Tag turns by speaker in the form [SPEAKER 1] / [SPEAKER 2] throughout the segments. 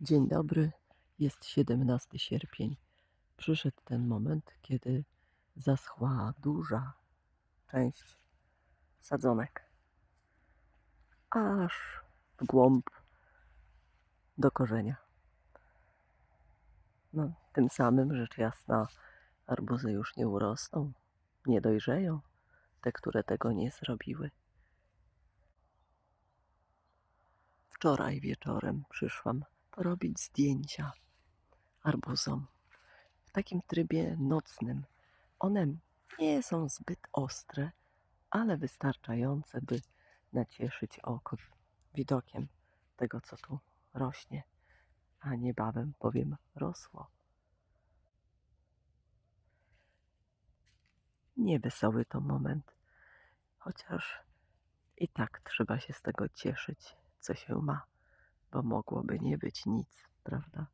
[SPEAKER 1] Dzień dobry, jest 17 sierpień. Przyszedł ten moment, kiedy zaschła duża część sadzonek, aż w głąb do korzenia. No, tym samym rzecz jasna, arbuzy już nie urosną, nie dojrzeją, te, które tego nie zrobiły. Wczoraj wieczorem przyszłam porobić zdjęcia arbuzom w takim trybie nocnym. One nie są zbyt ostre, ale wystarczające, by nacieszyć oko widokiem tego, co tu rośnie, a niebawem powiem rosło. Niewesoły to moment, chociaż i tak trzeba się z tego cieszyć, co się ma, bo mogłoby nie być nic, prawda?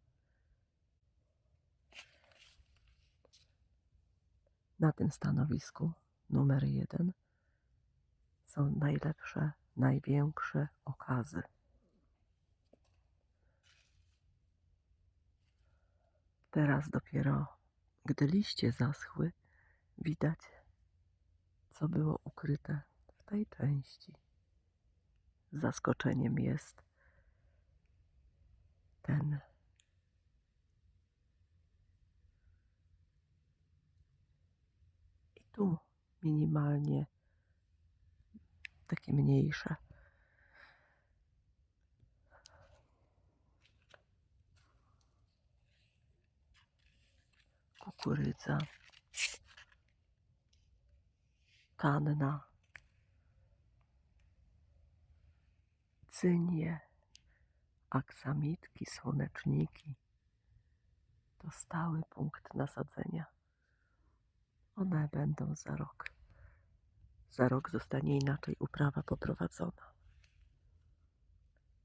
[SPEAKER 1] Na tym stanowisku numer jeden są najlepsze, największe okazy. Teraz dopiero, gdy liście zaschły, widać, co było ukryte w tej części. Zaskoczeniem jest ten. I tu minimalnie takie mniejsze. Kukurydza, kanna, cynie, aksamitki, słoneczniki. To stały punkt nasadzenia. One będą za rok. Za rok zostanie inaczej uprawa poprowadzona.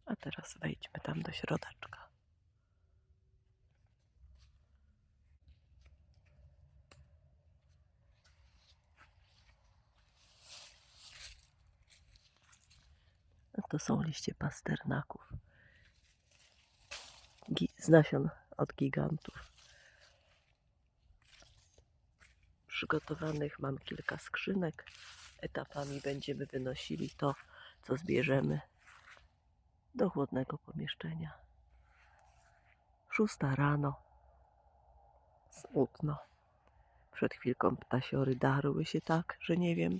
[SPEAKER 1] A teraz wejdźmy tam do środeczka. To są liście pasternaków. Z nasion od gigantów. Przygotowanych mam kilka skrzynek. Etapami będziemy wynosili to, co zbierzemy do chłodnego pomieszczenia. Szósta rano. Smutno. Przed chwilką ptasiory darły się tak, że nie wiem.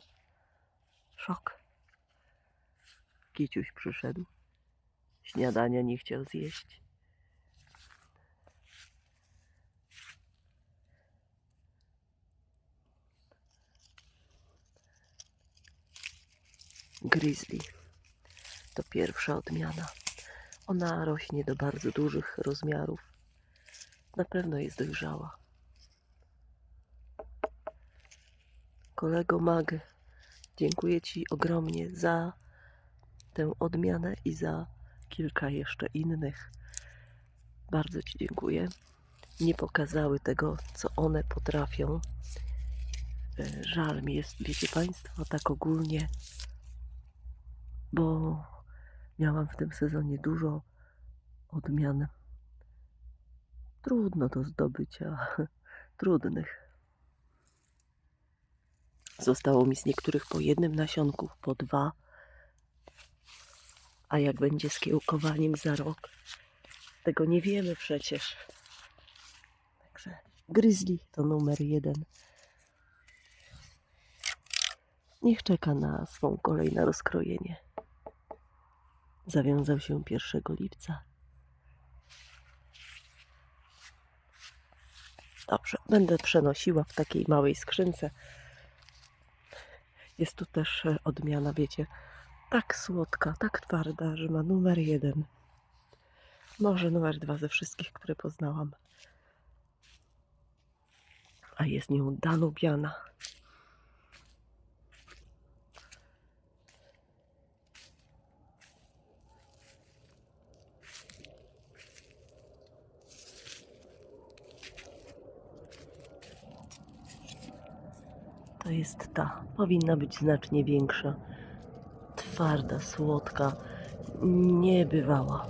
[SPEAKER 1] Szok. Kiciuś przyszedł. Śniadania nie chciał zjeść. Grizzly to pierwsza odmiana. Ona rośnie do bardzo dużych rozmiarów. Na pewno jest dojrzała. Kolego Mag, dziękuję Ci ogromnie za tę odmianę i za kilka jeszcze innych. Bardzo Ci dziękuję. Nie pokazały tego, co one potrafią. E, Żal mi jest, wiecie Państwo, tak ogólnie, bo miałam w tym sezonie dużo odmian. Trudno do zdobycia, trudnych. Zostało mi z niektórych po jednym nasionku, po dwa. A jak będzie z kiełkowaniem za rok, tego nie wiemy przecież. Także Grizzly to numer jeden. Niech czeka na swą kolej na rozkrojenie. Zawiązał się 1 lipca. Dobrze, będę przenosiła w takiej małej skrzynce. Jest tu też e, odmiana, wiecie, tak słodka, tak twarda, że ma numer jeden. Może numer dwa ze wszystkich, które poznałam. A jest nią Danubiana. To jest ta. Powinna być znacznie większa. Twarda, słodka, niebywała.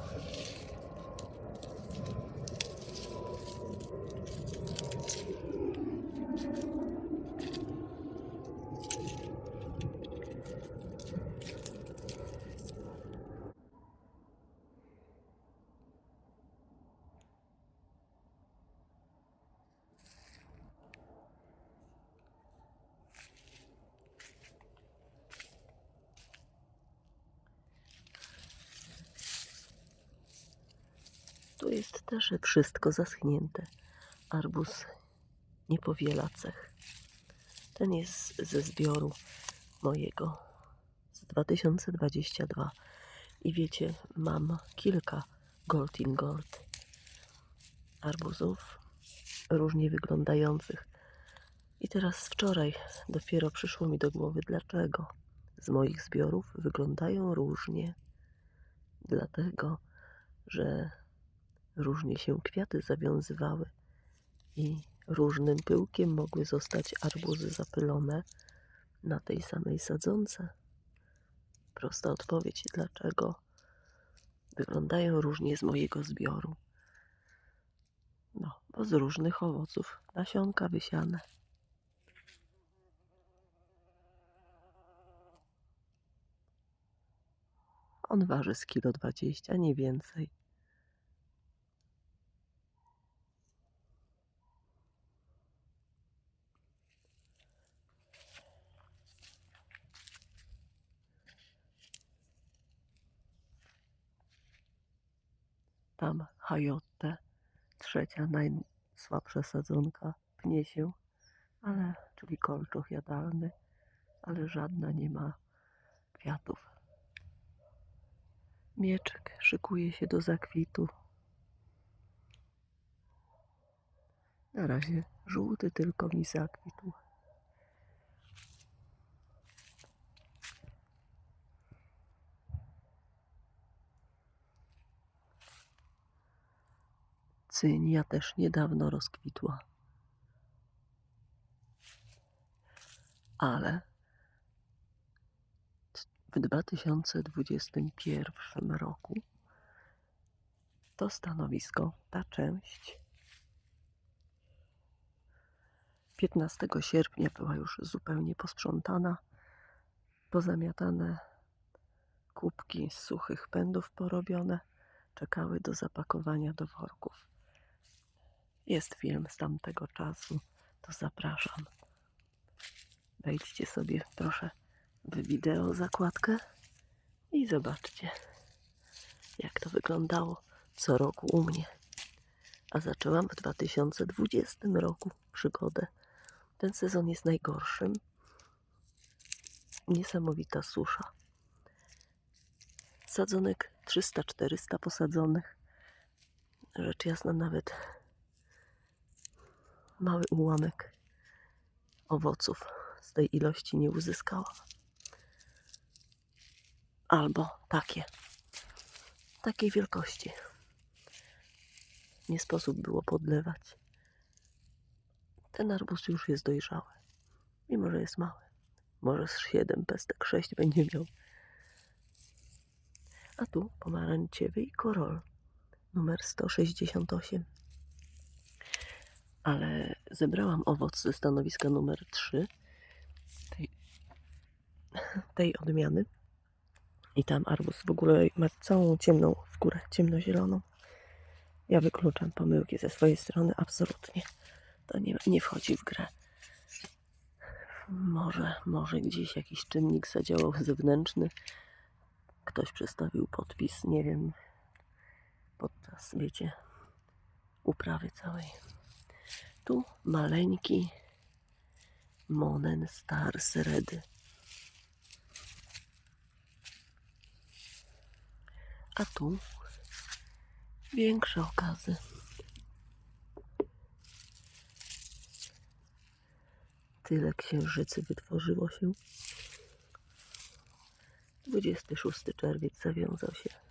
[SPEAKER 1] Jest też wszystko zaschnięte. Arbuz nie powiela cech. Ten jest ze zbioru mojego z 2022. I wiecie, mam kilka gold in gold arbuzów różnie wyglądających. I teraz wczoraj dopiero przyszło mi do głowy, dlaczego z moich zbiorów wyglądają różnie. Dlatego, że różnie się kwiaty zawiązywały i różnym pyłkiem mogły zostać arbuzy zapylone na tej samej sadzonce. Prosta odpowiedź, dlaczego wyglądają różnie z mojego zbioru. No, bo z różnych owoców nasionka wysiane. On waży z kilo 20, nie więcej. Tam hajotte, trzecia najsłabsza sadzonka, pnie się, ale, czyli kolczoch jadalny, ale żadna nie ma kwiatów. Mieczek szykuje się do zakwitu. Na razie żółty tylko mi zakwitł. Cynia też niedawno rozkwitła. Ale w 2021 roku to stanowisko, ta część 15 sierpnia była już zupełnie posprzątana, pozamiatane kubki z suchych pędów porobione, czekały do zapakowania do worków. Jest film z tamtego czasu, to zapraszam. Wejdźcie sobie proszę w wideo zakładkę i zobaczcie, jak to wyglądało co roku u mnie. A zaczęłam w 2020 roku przygodę. Ten sezon jest najgorszym. Niesamowita susza. Sadzonek 300-400 posadzonych. Rzecz jasna, nawet mały ułamek owoców z tej ilości nie uzyskała. Albo takie, takiej wielkości. Nie sposób było podlewać. Ten arbuz już jest dojrzały, mimo że jest mały. Może z 7 pestek 6 będzie miał. A tu pomarańczowy i korol numer 168. Ale zebrałam owoc ze stanowiska numer 3 tej, tej odmiany. I tam arbuz w ogóle ma całą ciemną skórę, ciemnozieloną. Ja wykluczam pomyłki ze swojej strony, absolutnie. To nie, nie wchodzi w grę. Może, może gdzieś jakiś czynnik zadziałał zewnętrzny. Ktoś przestawił podpis, nie wiem, podczas, wiecie, uprawy całej. Tu maleńki Monen Stars Red. A tu większe okazy. Tyle księżycy wytworzyło się. 26 czerwiec zawiązał się.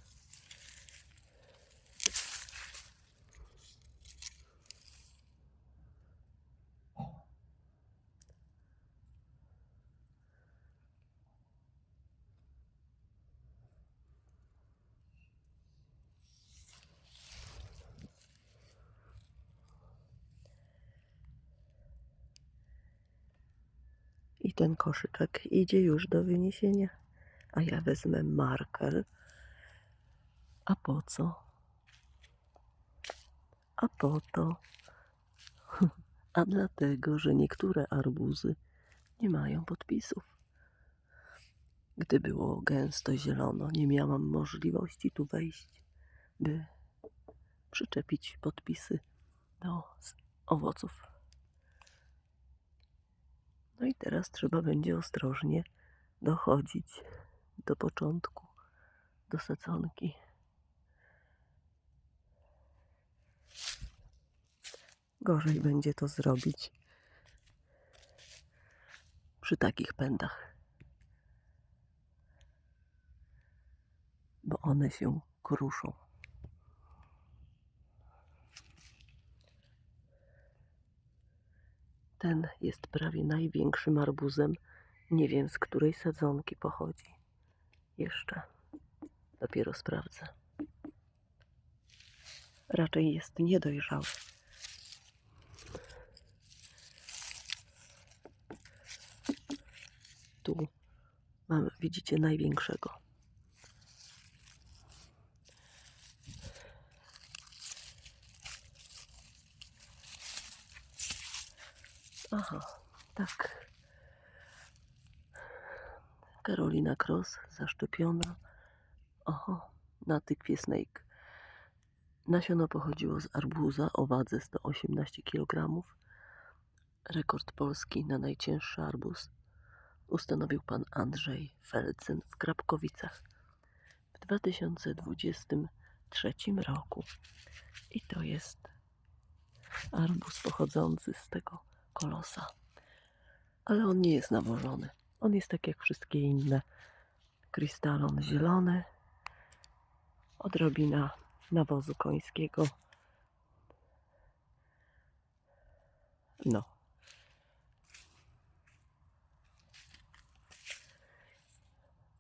[SPEAKER 1] I ten koszyczek idzie już do wyniesienia. A ja wezmę marker. A po co? A po to. A dlatego, że niektóre arbuzy nie mają podpisów. Gdy było gęsto zielono, nie miałam możliwości tu wejść, by przyczepić podpisy do owoców. No i teraz trzeba będzie ostrożnie dochodzić do początku, do sadzonki. Gorzej będzie to zrobić przy takich pędach, bo one się kruszą. Ten jest prawie największym arbuzem. Nie wiem, z której sadzonki pochodzi. Jeszcze. Dopiero sprawdzę. Raczej jest niedojrzały. Tu mamy, widzicie, największego. Aha, tak. Karolina Cross zaszczepiona. Oho, na tykwie Snake. Nasiono pochodziło z arbuza o wadze 118 kg. Rekord polski na najcięższy arbuz ustanowił pan Andrzej Felcyn w Krapkowicach w 2023 roku. I to jest arbuz pochodzący z tego kolosa. Ale on nie jest nawożony. On jest tak jak wszystkie inne. Krystalon zielony, odrobina nawozu końskiego. No.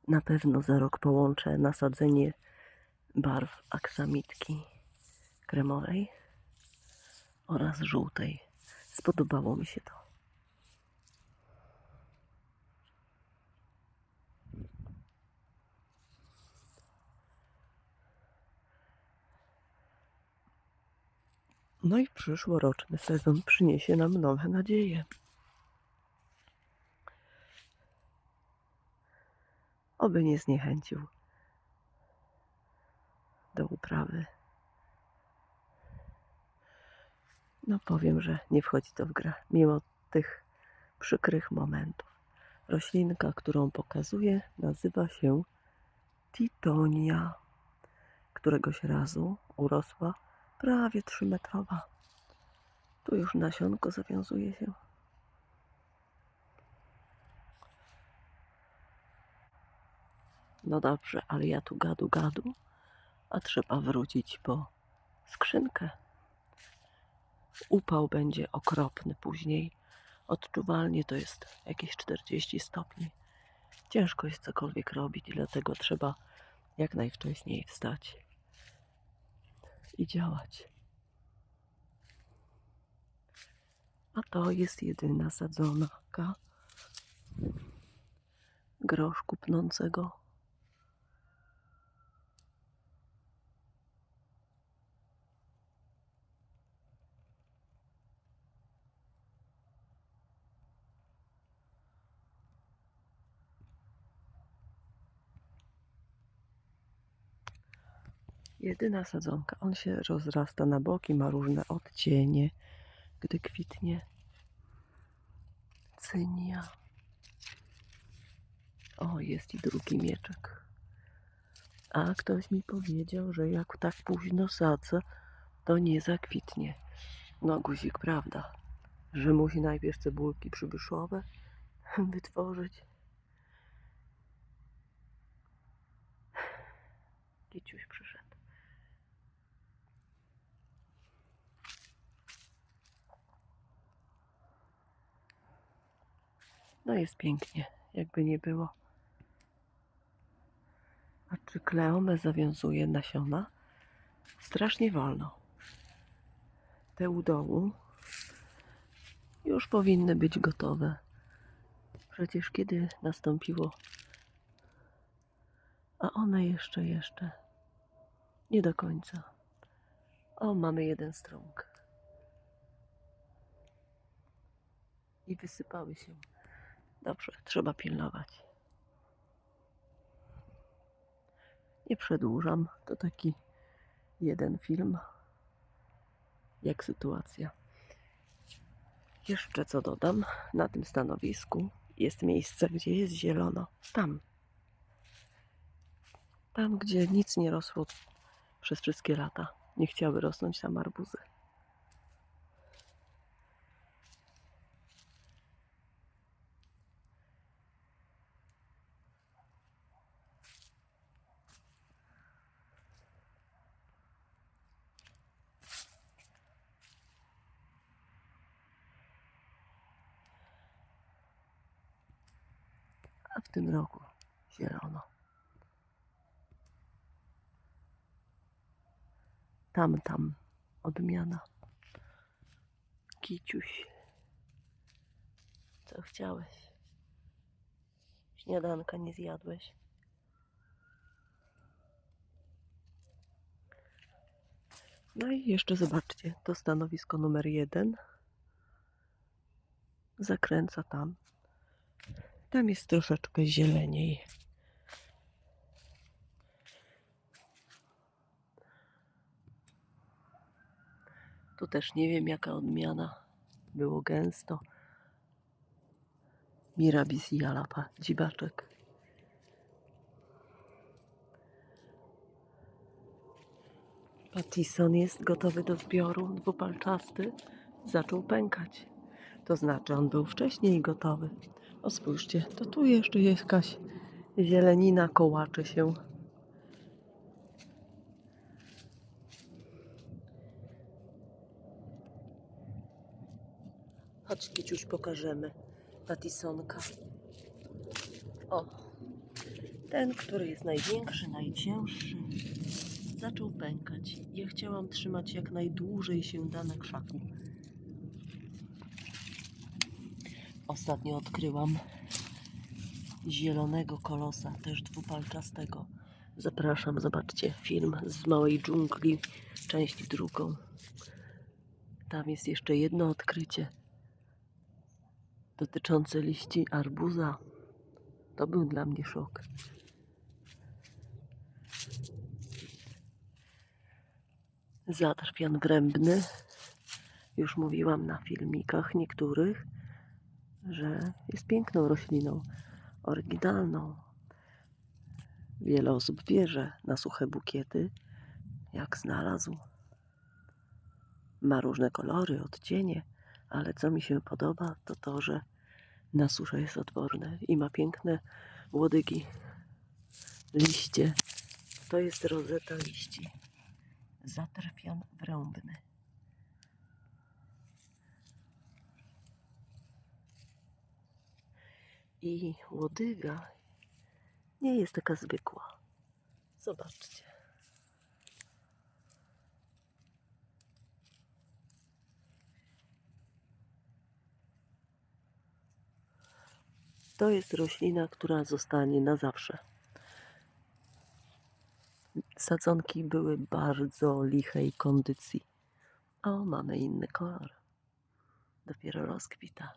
[SPEAKER 1] Na pewno za rok połączę nasadzenie barw aksamitki kremowej oraz żółtej. Spodobało mi się to. No i przyszłoroczny sezon przyniesie nam nowe nadzieje. Oby nie zniechęcił do uprawy. No powiem, że nie wchodzi to w grę, mimo tych przykrych momentów. Roślinka, którą pokazuję, nazywa się Titonia. Któregoś razu urosła prawie 3 metrowa. Tu już nasionko zawiązuje się. No dobrze, ale ja tu gadu gadu, a trzeba wrócić po skrzynkę. Upał będzie okropny później. Odczuwalnie to jest jakieś 40 stopni. Ciężko jest cokolwiek robić, dlatego trzeba jak najwcześniej wstać i działać. A to jest jedyna sadzonka groszku pnącego. Jedyna sadzonka. On się rozrasta na boki, ma różne odcienie, gdy kwitnie. Cynia. O, jest i drugi mieczek. A ktoś mi powiedział, że jak tak późno sadzę, to nie zakwitnie. No, guzik, prawda, że musi najpierw cebulki przybyszowe wytworzyć. Kiciuś przyszedł. No jest pięknie, jakby nie było. A czy kleomę zawiązuje nasiona? Strasznie wolno. Te u dołu już powinny być gotowe. Przecież kiedy nastąpiło? A one jeszcze, jeszcze. Nie do końca. O, mamy jeden strąg. I wysypały się. Dobrze, trzeba pilnować. Nie przedłużam. To taki jeden film jak sytuacja. Jeszcze co dodam, na tym stanowisku jest miejsce, gdzie jest zielono. Tam. Tam, gdzie nic nie rosło przez wszystkie lata. Nie chciały rosnąć tam arbuzy. W tym roku zielono. Tam, tam odmiana. Kiciuś. Co chciałeś? Śniadanka nie zjadłeś? No i jeszcze zobaczcie, to stanowisko numer jeden. Zakręca tam. Tam jest troszeczkę zieleniej. Tu też nie wiem jaka odmiana. Było gęsto. Mirabis i jalapa, dzibaczek. Pattison jest gotowy do zbioru, dwupalczasty. Zaczął pękać. To znaczy, on był wcześniej gotowy. O, spójrzcie, to tu jeszcze jest jakaś zielenina kołacze się. Chodź, Kiciuś, pokażemy Patisonka. O, ten, który jest największy, najcięższy, zaczął pękać. Ja chciałam trzymać jak najdłużej się da na krzaku. Ostatnio odkryłam zielonego kolosa, też dwupalczastego. Zapraszam, zobaczcie film z małej dżungli, część drugą. Tam jest jeszcze jedno odkrycie dotyczące liści arbuza. To był dla mnie szok. Zatrwian wrębny. Już mówiłam na filmikach niektórych, że jest piękną rośliną, oryginalną. Wiele osób bierze na suche bukiety, jak znalazł. Ma różne kolory, odcienie, ale co mi się podoba, to to, że na suszę jest odporny i ma piękne łodygi, liście. To jest rozeta liści. Zatrwian wrębny. I łodyga nie jest taka zwykła. Zobaczcie. To jest roślina, która zostanie na zawsze. Sadzonki były bardzo lichej kondycji. O, mamy inny kolor. Dopiero rozkwita.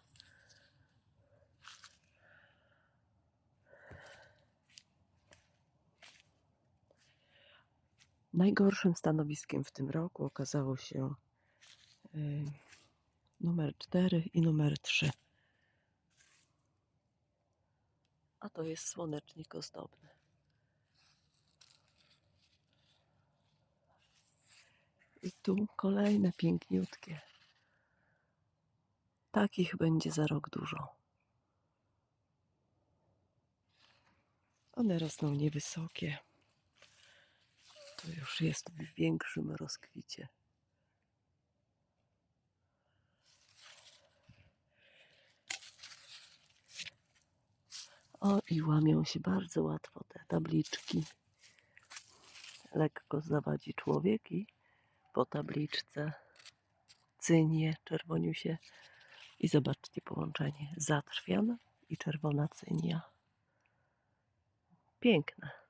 [SPEAKER 1] Najgorszym stanowiskiem w tym roku okazało się y, numer 4 i numer 3. A to jest słonecznik ozdobny. I tu kolejne piękniutkie. Takich będzie za rok dużo. One rosną niewysokie. To już jest w większym rozkwicie. O, i łamią się bardzo łatwo te tabliczki. Lekko zawadzi człowiek i po tabliczce cynie, czerwoniusie. I zobaczcie połączenie zatrwian i czerwona cynia. Piękne.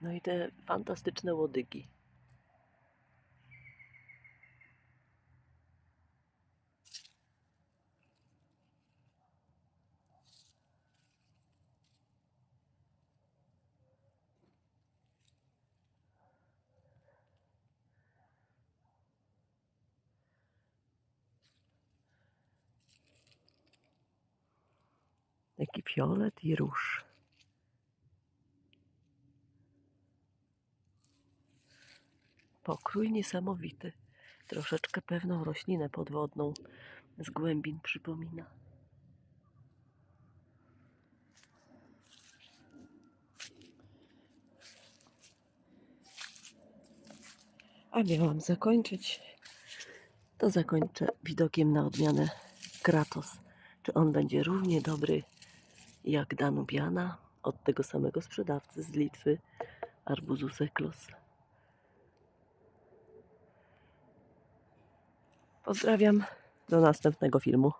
[SPEAKER 1] No i te fantastyczne łodygi. Taki fiolet i róż. Pokrój niesamowity. Troszeczkę pewną roślinę podwodną z głębin przypomina. A miałam zakończyć, to zakończę widokiem na odmianę Kratos. Czy on będzie równie dobry jak Danubiana od tego samego sprzedawcy z Litwy, arbuzu Seklos. Pozdrawiam, do następnego filmu.